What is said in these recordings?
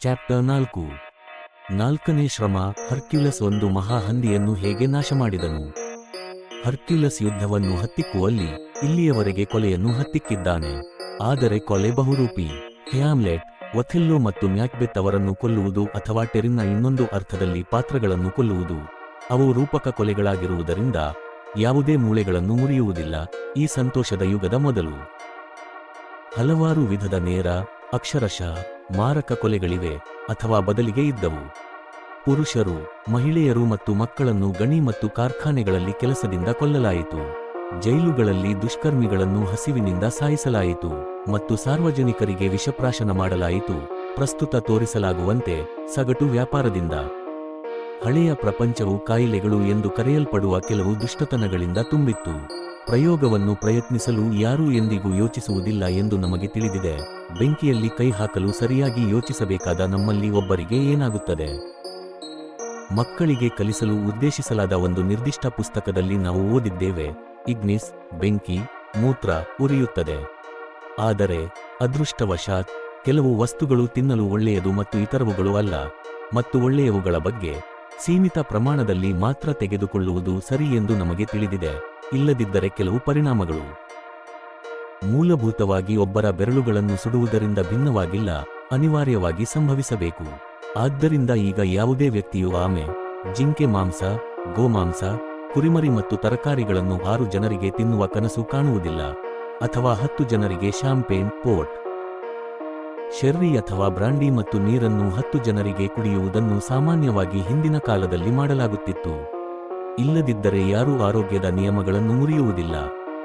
Chapter ನಾಲ್ಕು. ನಾಲ್ಕನೇ ಶ್ರಮ, ಹರ್ಕ್ಯುಲಸ್ ಒಂದು ಮಹಾಹಂದಿಯನ್ನು ಹೇಗೆ ನಾಶ ಮಾಡಿದನು? ಹರ್ಕ್ಯುಲಸ್ ಯುದ್ಧವನ್ನು ಹತ್ತಿಕ್ಕುವಲ್ಲಿ ಇಲ್ಲಿಯವರೆಗೆ ಕೊಲೆಯನ್ನು ಹತ್ತಿಕ್ಕಿದ್ದಾನೆ. ಆದರೆ ಕೊಲೆ ಬಹುರೂಪಿ, ಹ್ಯಾಮ್ಲೆಟ್, ಒಥೆಲ್ಲೋ ಮತ್ತು ಮ್ಯಾಕ್ಬೆತ್ ಅವರನ್ನು ಕೊಲ್ಲುವುದು ಅಥವಾ ಟೆರಿನ್ನ ಇನ್ನೊಂದು ಅರ್ಥದಲ್ಲಿ ಪಾತ್ರಗಳನ್ನು ಕೊಲ್ಲುವುದು, ಅವು ರೂಪಕ ಕೊಲೆಗಳಾಗಿರುವುದರಿಂದ ಯಾವುದೇ ಮೂಳೆಗಳನ್ನು ಮುರಿಯುವುದಿಲ್ಲ, ಈ ಸಂತೋಷದ ಯುಗದ ಮೊದಲು. ಹಲವಾರು ವಿಧದ ನೇರ, ಅಕ್ಷರಶಃ ಮಾರಕ ಕೊಲೆಗಳಿವೆ ಅಥವಾ ಬದಲಿಗೆ ಇದ್ದವು. ಪುರುಷರು, ಮಹಿಳೆಯರು ಮತ್ತು ಮಕ್ಕಳನ್ನು ಗಣಿ ಮತ್ತು ಕಾರ್ಖಾನೆಗಳಲ್ಲಿ ಕೆಲಸದಿಂದ ಕೊಲ್ಲಲಾಯಿತು. ಜೈಲುಗಳಲ್ಲಿ ದುಷ್ಕರ್ಮಿಗಳನ್ನು ಹಸಿವಿನಿಂದ ಸಾಯಿಸಲಾಯಿತು ಮತ್ತು ಸಾರ್ವಜನಿಕರಿಗೆ ವಿಷಪ್ರಾಶನ ಮಾಡಲಾಯಿತು. ಪ್ರಸ್ತುತ ತೋರಿಸಲಾಗುವಂತೆ ಸಗಟು ವ್ಯಾಪಾರದಿಂದ. ಹಳೆಯ ಪ್ರಪಂಚವು ಕಾಯಿಲೆಗಳು ಎಂದು ಕರೆಯಲ್ಪಡುವ ಕೆಲವು ದುಷ್ಟತನಗಳಿಂದ ತುಂಬಿತ್ತು. ಪ್ರಯೋಗವನ್ನು ಪ್ರಯತ್ನಿಸಲು ಯಾರೂ ಎಂದಿಗೂ ಯೋಚಿಸುವುದಿಲ್ಲ ಎಂದು ನಮಗೆ ತಿಳಿದಿದೆ. ಬೆಂಕಿಯಲ್ಲಿ ಕೈ ಹಾಕಲು ಸರಿಯಾಗಿ ಯೋಚಿಸಬೇಕಾದ ನಮ್ಮಲ್ಲಿ ಒಬ್ಬರಿಗೆ ಏನಾಗುತ್ತದೆ? ಮಕ್ಕಳಿಗೆ ಕಲಿಸಲು ಉದ್ದೇಶಿಸಲಾದ ಒಂದು ನಿರ್ದಿಷ್ಟ ಪುಸ್ತಕದಲ್ಲಿ ನಾವು ಓದಿದ್ದೇವೆ. ಇಗ್ನಿಸ್, ಬೆಂಕಿ, ಮೂತ್ರ ಉರಿಯುತ್ತದೆ. ಆದರೆ, ಅದೃಷ್ಟವಶಾತ್, ಕೆಲವು ವಸ್ತುಗಳು ತಿನ್ನಲು ಒಳ್ಳೆಯದು ಮತ್ತು ಇತರವುಗಳು ಅಲ್ಲ. ಮತ್ತು ಒಳ್ಳೆಯವುಗಳ ಬಗ್ಗೆ ಸೀಮಿತ ಪ್ರಮಾಣದಲ್ಲಿ ಮಾತ್ರ ತೆಗೆದುಕೊಳ್ಳುವುದು ಸರಿ ಎಂದು ನಮಗೆ ತಿಳಿದಿದೆ. ಇಲ್ಲದಿದ್ದರೆ ಕೆಲವು ಪರಿಣಾಮಗಳು. ಮೂಲಭೂತವಾಗಿ ಒಬ್ಬರ ಬೆರಳುಗಳನ್ನು ಸುಡುವುದರಿಂದ ಭಿನ್ನವಾಗಿಲ್ಲ, ಅನಿವಾರ್ಯವಾಗಿ ಸಂಭವಿಸಬೇಕು. ಆದ್ದರಿಂದ ಈಗ ಯಾವುದೇ ವ್ಯಕ್ತಿಯು ಆಮೆ, ಜಿಂಕೆ ಮಾಂಸ ಗೋಮಾಂಸ ಕುರಿಮರಿ ಮತ್ತು ತರಕಾರಿಗಳನ್ನು ಆರು ಜನರಿಗೆ ತಿನ್ನುವ ಕನಸು ಕಾಣುವುದಿಲ್ಲ, ಅಥವಾ ಹತ್ತು ಜನರಿಗೆ ಶಾಂಪೇನ್ ಪೋರ್ಟ್ ಶೆರ್ರಿ ಅಥವಾ ಬ್ರಾಂಡಿ ಮತ್ತು ನೀರನ್ನು ಹತ್ತು ಜನರಿಗೆ ಕುಡಿಯುವುದನ್ನು ಸಾಮಾನ್ಯವಾಗಿ ಹಿಂದಿನ ಕಾಲದಲ್ಲಿ ಮಾಡಲಾಗುತ್ತಿತ್ತು. ಇಲ್ಲದಿದ್ದರೆ ಯಾರೂ ಆರೋಗ್ಯದ ನಿಯಮಗಳನ್ನು ಮುರಿಯುವುದಿಲ್ಲ.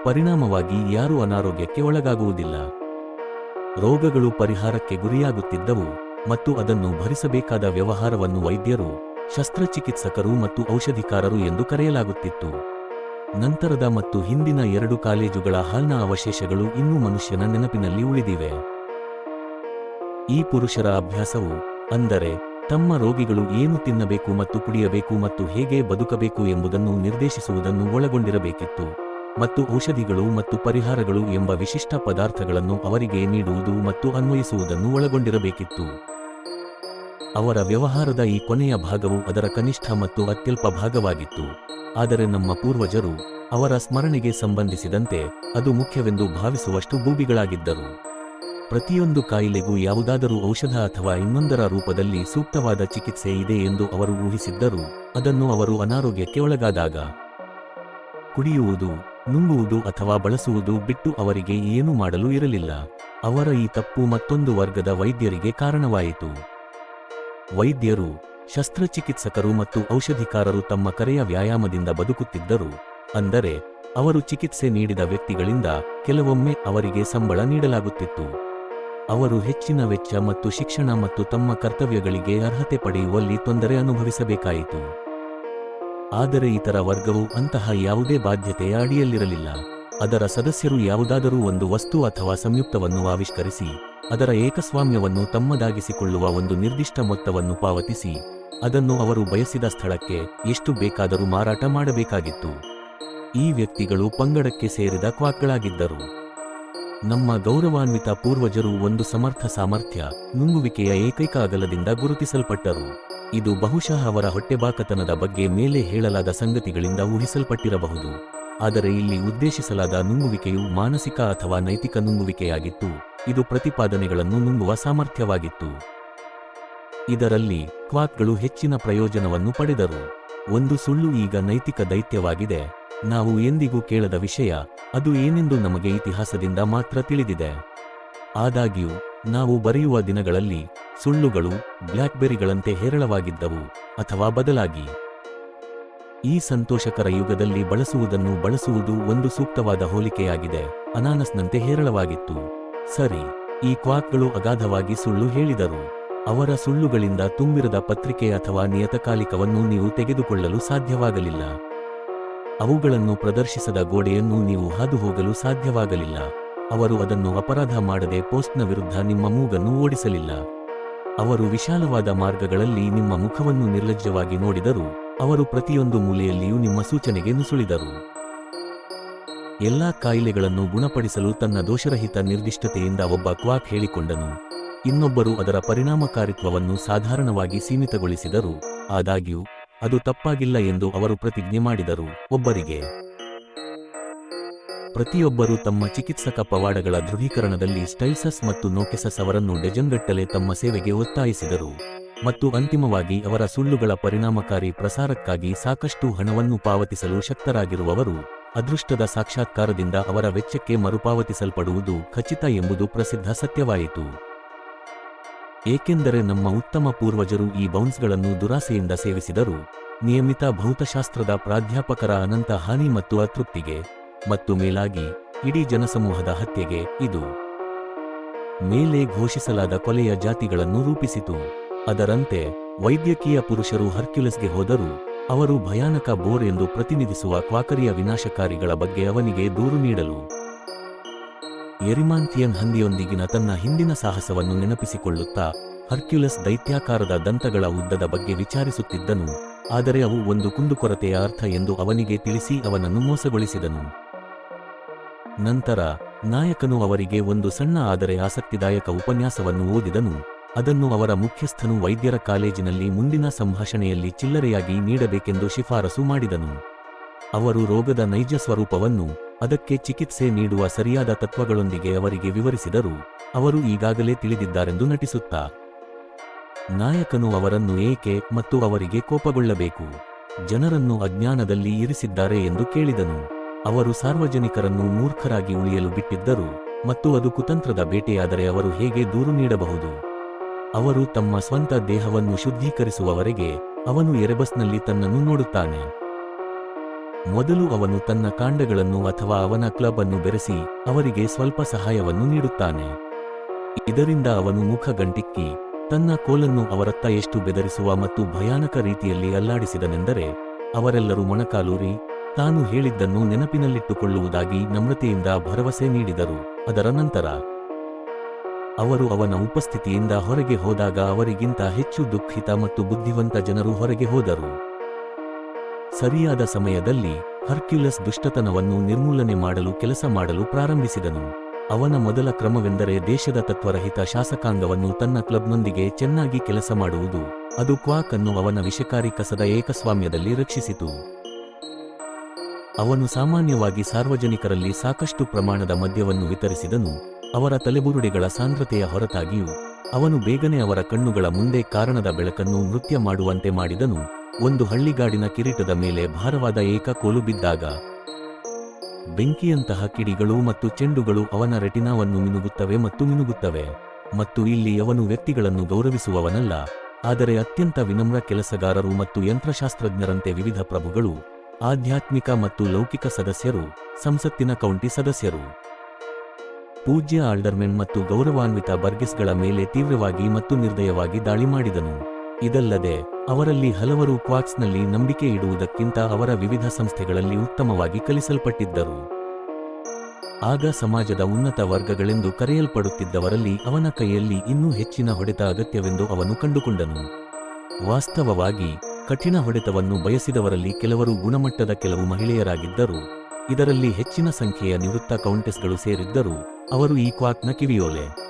ಪರಿಣಾಮವಾಗಿ ಯಾರೂ ಅನಾರೋಗ್ಯಕ್ಕೆ ಒಳಗಾಗುವುದಿಲ್ಲ. ರೋಗಗಳು ಪರಿಹಾರಕ್ಕೆ ಗುರಿಯಾಗುತ್ತಿದ್ದವು ಮತ್ತು ಅದನ್ನು ಭರಿಸಬೇಕಾದ ವ್ಯವಹಾರವನ್ನು ವೈದ್ಯರು, ಶಸ್ತ್ರಚಿಕಿತ್ಸಕರು ಮತ್ತು ಔಷಧಿಕಾರರು ಎಂದು ಕರೆಯಲಾಗುತ್ತಿತ್ತು. ನಂತರದ ಮತ್ತು ಹಿಂದಿನ ಎರಡು ಕಾಲೇಜುಗಳ ಹಾಲ್ನ ಅವಶೇಷಗಳು ಇನ್ನೂ ಮನುಷ್ಯನ ನೆನಪಿನಲ್ಲಿ ಉಳಿದಿವೆ. ಈ ಪುರುಷರ ಅಭ್ಯಾಸವು, ಅಂದರೆ ತಮ್ಮ ರೋಗಿಗಳು ಏನು ತಿನ್ನಬೇಕು ಮತ್ತು ಕುಡಿಯಬೇಕು ಮತ್ತು ಹೇಗೆ ಬದುಕಬೇಕು ಎಂಬುದನ್ನು ನಿರ್ದೇಶಿಸುವುದನ್ನು ಒಳಗೊಂಡಿರಬೇಕಿತ್ತು. ಮತ್ತು ಔಷಧಿಗಳು ಮತ್ತು ಪರಿಹಾರಗಳು ಎಂಬ ವಿಶಿಷ್ಟ ಪದಾರ್ಥಗಳನ್ನು ಅವರಿಗೆ ನೀಡುವುದು ಮತ್ತು ಅನ್ವಯಿಸುವುದನ್ನು ಒಳಗೊಂಡಿರಬೇಕಿತ್ತು. ಅವರ ವ್ಯವಹಾರದ ಈ ಕೊನೆಯ ಭಾಗವು ಅದರ ಕನಿಷ್ಠ ಮತ್ತು ಅತ್ಯಲ್ಪ ಭಾಗವಾಗಿತ್ತು. ಆದರೆ ನಮ್ಮ ಪೂರ್ವಜರು ಅವರ ಸ್ಮರಣೆಗೆ ಸಂಬಂಧಿಸಿದಂತೆ ಅದು ಮುಖ್ಯವೆಂದು ಭಾವಿಸುವಷ್ಟು ಬೂಬಿಗಳಾಗಿದ್ದರು ಪ್ರತಿಯೊಂದು ಕಾಯಿಲೆಗೂ ಯಾವುದಾದರೂ ಔಷಧ ಅಥವಾ ಇನ್ನೊಂದರ ರೂಪದಲ್ಲಿ ಸೂಕ್ತವಾದ ಚಿಕಿತ್ಸೆ ಇದೆ ಎಂದು ಅವರು ಊಹಿಸಿದ್ದರು. ಅದನ್ನು ಅವರು ಅನಾರೋಗ್ಯಕ್ಕೆ ಒಳಗಾದಾಗ ಕುಡಿಯುವುದು, ನುಂಗುವುದು ಅಥವಾ ಬಳಸುವುದು ಬಿಟ್ಟು ಅವರಿಗೆ ಏನೂ ಮಾಡಲು ಇರಲಿಲ್ಲ. ಅವರ ಈ ತಪ್ಪು ಮತ್ತೊಂದು ವರ್ಗದ ವೈದ್ಯರಿಗೆ ಕಾರಣವಾಯಿತು. ವೈದ್ಯರು, ಶಸ್ತ್ರಚಿಕಿತ್ಸಕರು ಮತ್ತು ಔಷಧಿಕಾರರು ತಮ್ಮ ಕರೆಯ ವ್ಯಾಯಾಮದಿಂದ ಬದುಕುತ್ತಿದ್ದರು. ಅಂದರೆ, ಅವರು ಚಿಕಿತ್ಸೆ ನೀಡಿದ ವ್ಯಕ್ತಿಗಳಿಂದ ಕೆಲವೊಮ್ಮೆ ಅವರಿಗೆ ಸಂಬಳ ನೀಡಲಾಗುತ್ತಿತ್ತು. ಅವರು ಹೆಚ್ಚಿನ ವೆಚ್ಚ ಮತ್ತು ಶಿಕ್ಷಣ ಮತ್ತು ತಮ್ಮ ಕರ್ತವ್ಯಗಳಿಗೆ ಅರ್ಹತೆ ಪಡೆಯುವಲ್ಲಿ ತೊಂದರೆ ಅನುಭವಿಸಬೇಕಾಯಿತು. ಆದರೆ ಇತರ ವರ್ಗವು ಅಂತಹ ಯಾವುದೇ ಬಾಧ್ಯತೆಯ ಅಡಿಯಲ್ಲಿರಲಿಲ್ಲ. ಅದರ ಸದಸ್ಯರು ಯಾವುದಾದರೂ ಒಂದು ವಸ್ತು ಅಥವಾ ಸಂಯುಕ್ತವನ್ನು ಆವಿಷ್ಕರಿಸಿ, ಅದರ ಏಕಸ್ವಾಮ್ಯವನ್ನು ತಮ್ಮದಾಗಿಸಿಕೊಳ್ಳುವ ಒಂದು ನಿರ್ದಿಷ್ಟ ಮೊತ್ತವನ್ನು ಪಾವತಿಸಿ, ಅದನ್ನು ಅವರು ಬಯಸಿದ ಸ್ಥಳಕ್ಕೆ ಎಷ್ಟು ಬೇಕಾದರೂ ಮಾರಾಟ ಮಾಡಬೇಕಾಗಿತ್ತು. ಈ ವ್ಯಕ್ತಿಗಳು ಪಂಗಡಕ್ಕೆ ಸೇರಿದ ಕ್ವಾಕ್ಗಳಾಗಿದ್ದರು. ನಮ್ಮ ಗೌರವಾನ್ವಿತ ಪೂರ್ವಜರು ಒಂದು ಸಮರ್ಥ ಸಾಮರ್ಥ್ಯ, ನುಂಗುವಿಕೆಯ ಏಕೈಕ ಅಗಲದಿಂದ ಗುರುತಿಸಲ್ಪಟ್ಟರು. ಇದು ಬಹುಶಃ ಅವರ ಹೊಟ್ಟೆಬಾಕತನದ ಬಗ್ಗೆ ಮೇಲೆ ಹೇಳಲಾದ ಸಂಗತಿಗಳಿಂದ ಊಹಿಸಲ್ಪಟ್ಟಿರಬಹುದು. ಆದರೆ ಇಲ್ಲಿ ಉದ್ದೇಶಿಸಲಾದ ನುಂಗುವಿಕೆಯು ಮಾನಸಿಕ ಅಥವಾ ನೈತಿಕ ನುಂಗುವಿಕೆಯಾಗಿತ್ತು. ಇದು ಪ್ರತಿಪಾದನೆಗಳನ್ನು ನುಂಗುವ ಸಾಮರ್ಥ್ಯವಾಗಿತ್ತು. ಇದರಲ್ಲಿ ಕ್ವಾಕ್ಗಳು ಹೆಚ್ಚಿನ ಪ್ರಯೋಜನವನ್ನು ಪಡೆದರು. ಒಂದು ಸುಳ್ಳು ಈಗ ನೈತಿಕ ದೈತ್ಯವಾಗಿದೆ. ನಾವು ಎಂದಿಗೂ ಕೇಳದ ವಿಷಯ, ಅದು ಏನೆಂದು ನಮಗೆ ಇತಿಹಾಸದಿಂದ ಮಾತ್ರ ತಿಳಿದಿದೆ. ಆದಾಗ್ಯೂ, ನಾವು ಬರೆಯುವ ದಿನಗಳಲ್ಲಿ ಸುಳ್ಳುಗಳು, ಬ್ಲ್ಯಾಕ್ಬೆರಿಗಳಂತೆ ಹೇರಳವಾಗಿದ್ದವು, ಅಥವಾ ಬದಲಾಗಿ. ಈ ಸಂತೋಷಕರ ಯುಗದಲ್ಲಿ ಬಳಸುವುದನ್ನು ಬಳಸುವುದು ಒಂದು ಸೂಕ್ತವಾದ ಹೋಲಿಕೆಯಾಗಿದೆ, ಅನಾನಸ್ನಂತೆ ಹೇರಳವಾಗಿತ್ತು. ಸರಿ, ಈ ಕ್ವಾಕ್ಗಳು ಅಗಾಧವಾಗಿ ಸುಳ್ಳು ಹೇಳಿದರು. ಅವರ ಸುಳ್ಳುಗಳಿಂದ ತುಂಬಿರದ ಪತ್ರಿಕೆ ಅಥವಾ ನಿಯತಕಾಲಿಕವನ್ನು ನೀವು ತೆಗೆದುಕೊಳ್ಳಲು ಸಾಧ್ಯವಾಗಲಿಲ್ಲ. ಅವುಗಳನ್ನು ಪ್ರದರ್ಶಿಸದ ಗೋಡೆಯನ್ನು ನೀವು ಹಾದುಹೋಗಲು ಸಾಧ್ಯವಾಗಲಿಲ್ಲ. ಅವರು ಅದನ್ನು ಅಪರಾಧ ಮಾಡದೆ ಪೋಸ್ಟ್ನ ವಿರುದ್ಧ ನಿಮ್ಮ ಮೂಗನ್ನು ಓಡಿಸಲಿಲ್ಲ. ಅವರು ವಿಶಾಲವಾದ ಮಾರ್ಗಗಳಲ್ಲಿ ನಿಮ್ಮ ಮುಖವನ್ನು ನಿರ್ಲಜ್ಜವಾಗಿ ನೋಡಿದರು. ಅವರು ಪ್ರತಿಯೊಂದು ಮೂಲೆಯಲ್ಲಿಯೂ ನಿಮ್ಮ ಸೂಚನೆಗೆ ನುಸುಳಿದರು. ಎಲ್ಲಾ ಕಾಯಿಲೆಗಳನ್ನು ಗುಣಪಡಿಸಲು ತನ್ನ ದೋಷರಹಿತ ನಿರ್ದಿಷ್ಟತೆಯಿಂದ ಒಬ್ಬ ಕ್ವಾಕ್ ಹೇಳಿಕೊಂಡನು. ಇನ್ನೊಬ್ಬರು ಅದರ ಪರಿಣಾಮಕಾರಿತ್ವವನ್ನು ಸಾಧಾರಣವಾಗಿ ಸೀಮಿತಗೊಳಿಸಿದರು. ಆದಾಗ್ಯೂ ಅದು ತಪ್ಪಾಗಿಲ್ಲ ಎಂದು ಅವರು ಪ್ರತಿಜ್ಞೆ ಮಾಡಿದರು. ಒಬ್ಬರಿಗೆ ಪ್ರತಿಯೊಬ್ಬರು ತಮ್ಮ ಚಿಕಿತ್ಸಕ ಪವಾಡಗಳ ದೃಢೀಕರಣದಲ್ಲಿ ಸ್ಟೈಲ್ಸಸ್ ಮತ್ತು ನೋಕೆಸಸ್ ಅವರನ್ನು ಡಜನ್ಗಟ್ಟಲೆ ತಮ್ಮ ಸೇವೆಗೆ ಒತ್ತಾಯಿಸಿದರು ಮತ್ತು ಅಂತಿಮವಾಗಿ ಅವರ ಸುಳ್ಳುಗಳ ಪರಿಣಾಮಕಾರಿ ಪ್ರಸಾರಕ್ಕಾಗಿ ಸಾಕಷ್ಟು ಹಣವನ್ನು ಪಾವತಿಸಲು ಶಕ್ತರಾಗಿರುವವರು ಅದೃಷ್ಟದ ಸಾಕ್ಷಾತ್ಕಾರದಿಂದ ಅವರ ವೆಚ್ಚಕ್ಕೆ ಮರುಪಾವತಿಸಲ್ಪಡುವುದು ಖಚಿತ ಎಂಬುದು ಪ್ರಸಿದ್ಧ ಸತ್ಯವಾಯಿತು. ಏಕೆಂದರೆ ನಮ್ಮ ಉತ್ತಮ ಪೂರ್ವಜರು ಈ ಬೌನ್ಸ್ಗಳನ್ನು ದುರಾಸೆಯಿಂದ ಸೇವಿಸಿದರು. ನಿಯಮಿತ ಭೌತಶಾಸ್ತ್ರದ ಪ್ರಾಧ್ಯಾಪಕರ ಅನಂತ ಹಾನಿ ಮತ್ತು ಅತೃಪ್ತಿಗೆ ಮತ್ತು ಮೇಲಾಗಿ ಇಡೀ ಜನಸಮೂಹದ ಹತ್ಯೆಗೆ ಇದು ಮೇಲೆ ಘೋಷಿಸಲಾದ ಕೊಲೆಯ ಜಾತಿಗಳನ್ನು ರೂಪಿಸಿತು. ಅದರಂತೆ ವೈದ್ಯಕೀಯ ಪುರುಷರು ಹರ್ಕ್ಯುಲಸ್ಗೆ ಹೋದರು ಅವರು ಭಯಾನಕ ಬೋರ್ ಎಂದು ಪ್ರತಿನಿಧಿಸುವ ಕ್ವಾಕರಿಯ ವಿನಾಶಕಾರಿಗಳ ಬಗ್ಗೆ ಅವನಿಗೆ ದೂರು ನೀಡಲು ಎರಿಮಾಂಥಿಯನ್ ಹಂದಿಯೊಂದಿಗಿನ ತನ್ನ ಹಿಂದಿನ ಸಾಹಸವನ್ನು ನೆನಪಿಸಿಕೊಳ್ಳುತ್ತಾ ಹರ್ಕ್ಯುಲಸ್ ದೈತ್ಯಾಕಾರದ ದಂತಗಳ ಉದ್ದದ ಬಗ್ಗೆ ವಿಚಾರಿಸುತ್ತಿದ್ದನು. ಆದರೆ ಅವು ಒಂದು ಕುಂದುಕೊರತೆಯ ಅರ್ಥ ಎಂದು ಅವನಿಗೆ ತಿಳಿಸಿ ಅವನನ್ನು ಮೋಸಗೊಳಿಸಿದನು. ನಂತರ ನಾಯಕನು ಅವರಿಗೆ ಒಂದು ಸಣ್ಣ ಆದರೆ ಆಸಕ್ತಿದಾಯಕ ಉಪನ್ಯಾಸವನ್ನು ಓದಿದನು. ಅದನ್ನು ಅವರ ಮುಖ್ಯಸ್ಥನು ವೈದ್ಯರ ಕಾಲೇಜಿನಲ್ಲಿ ಮುಂದಿನ ಸಂಭಾಷಣೆಯಲ್ಲಿ ಚಿಲ್ಲರೆಯಾಗಿ ನೀಡಬೇಕೆಂದು ಶಿಫಾರಸು ಮಾಡಿದನು. ಅವರು ರೋಗದ ನೈಜ ಸ್ವರೂಪವನ್ನು ಅದಕ್ಕೆ ಚಿಕಿತ್ಸೆ ನೀಡುವ ಸರಿಯಾದ ತತ್ವಗಳೊಂದಿಗೆ ಅವರಿಗೆ ವಿವರಿಸಿದರು. ಅವರು ಈಗಾಗಲೇ ತಿಳಿದಿದ್ದಾರೆಂದು ನಟಿಸುತ್ತಾ. ನಾಯಕನು ಅವರನ್ನು ಏಕೆ ಮತ್ತು ಅವರಿಗೆ ಕೋಪಗೊಳ್ಳಬೇಕು? ಜನರನ್ನು ಅಜ್ಞಾನದಲ್ಲಿ ಇರಿಸಿದ್ದಾರೆ ಎಂದು ಕೇಳಿದನು. ಅವರು ಸಾರ್ವಜನಿಕರನ್ನು ಮೂರ್ಖರಾಗಿ ಉಳಿಯಲು ಬಿಟ್ಟಿದ್ದರು ಮತ್ತು ಅದು ಕುತಂತ್ರದ ಬೇಟೆಯಾದರೆ ಅವರು ಹೇಗೆ ದೂರು ನೀಡಬಹುದು? ಅವರು ತಮ್ಮ ಸ್ವಂತ ದೇಹವನ್ನು ಶುದ್ಧೀಕರಿಸುವವರೆಗೆ ಅವನು ಎರೆಬಸ್ನಲ್ಲಿ ತನ್ನನ್ನು ನೋಡುತ್ತಾನೆ. ಮೊದಲು ಅವನು ತನ್ನ ಕಾಂಡಗಳನ್ನು ಅಥವಾ ಅವನ ಕ್ಲಬ್ ಅನ್ನು ಬೆರೆಸಿ ಅವರಿಗೆ ಸ್ವಲ್ಪ ಸಹಾಯವನ್ನು ನೀಡುತ್ತಾನೆ. ಇದರಿಂದ ಅವನು ಮುಖ ಗಂಟಿಕ್ಕಿ ತನ್ನ ಕೋಲನ್ನು ಅವರತ್ತ ಎಷ್ಟು ಬೆದರಿಸುವ ಮತ್ತು ಭಯಾನಕ ರೀತಿಯಲ್ಲಿ ಅಲ್ಲಾಡಿಸಿದನೆಂದರೆ ಅವರೆಲ್ಲರೂ ಮೊಣಕಾಲೂರಿ ತಾನು ಹೇಳಿದ್ದನ್ನು ನೆನಪಿನಲ್ಲಿಟ್ಟುಕೊಳ್ಳುವುದಾಗಿ ನಮ್ರತೆಯಿಂದ ಭರವಸೆ ನೀಡಿದರು. ಅದರ ನಂತರ ಅವರು ಅವನ ಉಪಸ್ಥಿತಿಯಿಂದ ಹೊರಗೆ ಹೋದಾಗ ಅವರಿಗಿಂತ ಹೆಚ್ಚು ದುಃಖಿತ ಮತ್ತು ಬುದ್ಧಿವಂತ ಜನರು ಹೊರಗೆ ಹೋದರು. ಸರಿಯಾದ ಸಮಯದಲ್ಲಿ ಹರ್ಕ್ಯುಲಸ್ ದುಷ್ಟತನವನ್ನು ನಿರ್ಮೂಲನೆ ಮಾಡಲು ಕೆಲಸ ಮಾಡಲು ಪ್ರಾರಂಭಿಸಿದನು. ಅವನ ಮೊದಲ ಕ್ರಮವೆಂದರೆ ದೇಶದ ತತ್ವರಹಿತ ಶಾಸಕಾಂಗವನ್ನು ತನ್ನ ಕ್ಲಬ್ನೊಂದಿಗೆ ಚೆನ್ನಾಗಿ ಕೆಲಸ ಮಾಡುವುದು. ಅದು ಕ್ವಾಕ್ ಅನ್ನು ಅವನ ವಿಷಕಾರಿ ಕಸದ ಏಕಸ್ವಾಮ್ಯದಲ್ಲಿ ರಕ್ಷಿಸಿತು. ಅವನು ಸಾಮಾನ್ಯವಾಗಿ ಸಾರ್ವಜನಿಕರಲ್ಲಿ ಸಾಕಷ್ಟು ಪ್ರಮಾಣದ ಮದ್ಯವನ್ನು ವಿತರಿಸಿದನು. ಅವರ ತಲೆಬುರುಡೆಗಳ ಸಾಂದ್ರತೆಯ ಹೊರತಾಗಿಯೂ, ಅವನು ಬೇಗನೆ ಅವರ ಕಣ್ಣುಗಳ ಮುಂದೆ ಕಾರಣದ ಬೆಳಕನ್ನು ನೃತ್ಯ ಮಾಡುವಂತೆ ಮಾಡಿದನು. ಒಂದು ಹಳ್ಳಿಗಾಡಿನ ಕಿರೀಟದ ಮೇಲೆ ಭಾರವಾದ ಏಕ ಕೋಲು ಬಿದ್ದಾಗ ಬೆಂಕಿಯಂತಹ ಕಿಡಿಗಳು ಮತ್ತು ಚೆಂಡುಗಳು ಅವನ ರೆಟಿನಾವನ್ನು ಮಿನುಗುತ್ತವೆ ಮತ್ತು ಮಿನುಗುತ್ತವೆ, ಮತ್ತು ಇಲ್ಲಿ ಅವನು ವ್ಯಕ್ತಿಗಳನ್ನು ಗೌರವಿಸುವವನಲ್ಲ, ಆದರೆ ಅತ್ಯಂತ ವಿನಮ್ರ ಕೆಲಸಗಾರರು ಮತ್ತು ಯಂತ್ರಶಾಸ್ತ್ರಜ್ಞರಂತೆ ವಿವಿಧ ಪ್ರಭುಗಳು, ಆಧ್ಯಾತ್ಮಿಕ ಮತ್ತು ಲೌಕಿಕ ಸದಸ್ಯರು, ಸಂಸತ್ತಿನ ಕೌಂಟಿ ಸದಸ್ಯರು. ಪೂಜ್ಯ ಆಲ್ಡರ್ಮೆನ್ ಮತ್ತು ಗೌರವಾನ್ವಿತ ಬರ್ಗೆಸ್ಗಳ ಮೇಲೆ ತೀವ್ರವಾಗಿ ಮತ್ತು ನಿರ್ದಯವಾಗಿ ದಾಳಿ ಮಾಡಿದನು. ಇದಲ್ಲದೆ, ಅವರಲ್ಲಿ ಹಲವರು ಕ್ವಾಕ್ಸ್ನಲ್ಲಿ ನಂಬಿಕೆ ಇಡುವುದಕ್ಕಿಂತ ಅವರ ವಿವಿಧ ಸಂಸ್ಥೆಗಳಲ್ಲಿ ಉತ್ತಮವಾಗಿ ಕಲಿಸಲ್ಪಟ್ಟಿದ್ದರು. ಆಗ ಸಮಾಜದ ಉನ್ನತ ವರ್ಗಗಳೆಂದು ಕರೆಯಲ್ಪಡುತ್ತಿದ್ದವರಲ್ಲಿ ಅವನ ಕೈಯಲ್ಲಿ ಇನ್ನೂ ಹೆಚ್ಚಿನ ಹೊಡೆತ ಅಗತ್ಯವೆಂದು ಅವನು ಕಂಡುಕೊಂಡನು. ವಾಸ್ತವವಾಗಿ, ಕಠಿಣ ಹೊಡೆತವನ್ನು ಬಯಸಿದವರಲ್ಲಿ ಕೆಲವರು ಗುಣಮಟ್ಟದ ಕೆಲವು ಮಹಿಳೆಯರಾಗಿದ್ದರು. ಇದರಲ್ಲಿ ಹೆಚ್ಚಿನ ಸಂಖ್ಯೆಯ ನಿವೃತ್ತ ಕೌಂಟೆಸ್ಗಳು ಸೇರಿದ್ದರು. ಅವರು ಈ ಕ್ವಾಕ್ನ ಕಿವಿಯೋಲೆ.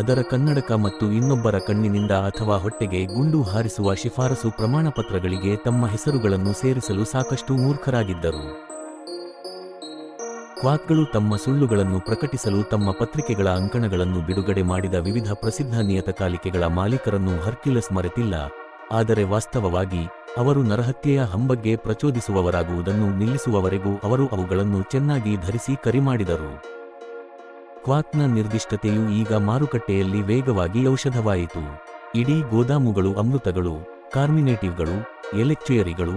ಅದರ ಕನ್ನಡಕ ಮತ್ತು ಇನ್ನೊಬ್ಬರ ಕಣ್ಣಿನಿಂದ ಅಥವಾ ಹೊಟ್ಟೆಗೆ ಗುಂಡು ಹಾರಿಸುವ ಶಿಫಾರಸು ಪ್ರಮಾಣಪತ್ರಗಳಿಗೆ ತಮ್ಮ ಹೆಸರುಗಳನ್ನು ಸೇರಿಸಲು ಸಾಕಷ್ಟು ಮೂರ್ಖರಾಗಿದ್ದರು. ಕ್ವಾಕ್ಗಳು ತಮ್ಮ ಸುಳ್ಳುಗಳನ್ನು ಪ್ರಕಟಿಸಲು ತಮ್ಮ ಪತ್ರಿಕೆಗಳ ಅಂಕಣಗಳನ್ನು ಬಿಡುಗಡೆ ಮಾಡಿದ ವಿವಿಧ ಪ್ರಸಿದ್ಧ ನಿಯತಕಾಲಿಕೆಗಳ ಮಾಲೀಕರನ್ನು ಹರ್ಕ್ಯುಲಸ್ ಮರೆತಿಲ್ಲ, ಆದರೆ ವಾಸ್ತವವಾಗಿ ಅವರು ನರಹತ್ಯೆಯ ಹಂಬಗ್ಗೆ ಪ್ರಚೋದಿಸುವವರಾಗುವುದನ್ನು ನಿಲ್ಲಿಸುವವರೆಗೂ ಅವರು ಅವುಗಳನ್ನು ಚೆನ್ನಾಗಿ ಧರಿಸಿ ಕರಿಮಾಡಿದರು. ಕ್ವಾಕ್ನ ನಿರ್ದಿಷ್ಟತೆಯು ಈಗ ಮಾರುಕಟ್ಟೆಯಲ್ಲಿ ವೇಗವಾಗಿ ಔಷಧವಾಯಿತು. ಇಡೀ ಗೋದಾಮುಗಳು ಅಮೃತಗಳು, ಕಾರ್ಮಿನೇಟಿವ್ಗಳು ಎಲೆಕ್ಚುಯರಿಗಳು